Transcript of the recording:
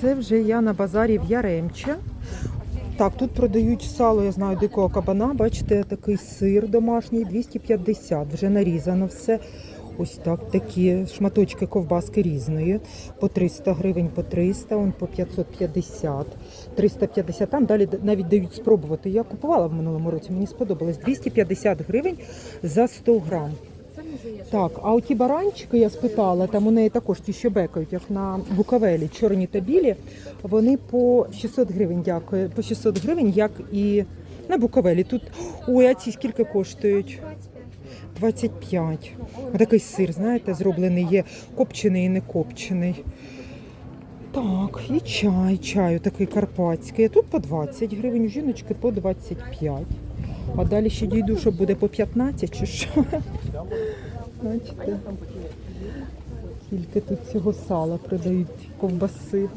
це вже я на базарі в Яремче. Так, тут продають сало, я знаю, дикого кабана. Бачите, такий сир домашній, 250, вже нарізано все. Ось так, такі шматочки ковбаски різної. По 300 гривень, по 300, он по 550, 350. Там далі навіть дають спробувати. Я купувала в минулому році, мені сподобалось. 250 гривень за 100 грам. Так, а оті баранчики я спитала, там у неї також ті, що бекають, як на Буковелі, чорні та білі, вони по 600 гривень, дякую, по 600 гривень, як і на Буковелі. Тут, ой, а ці скільки коштують? 25. Такий сир, знаєте, зроблений є копчений і не копчений. Так, і чай, чай такий карпатський. Тут по 20 гривень, у жіночки по 25. А далі ще дійду, що буде по 15 чи що. Бачите? Скільки тут цього сала продають, ковбаси.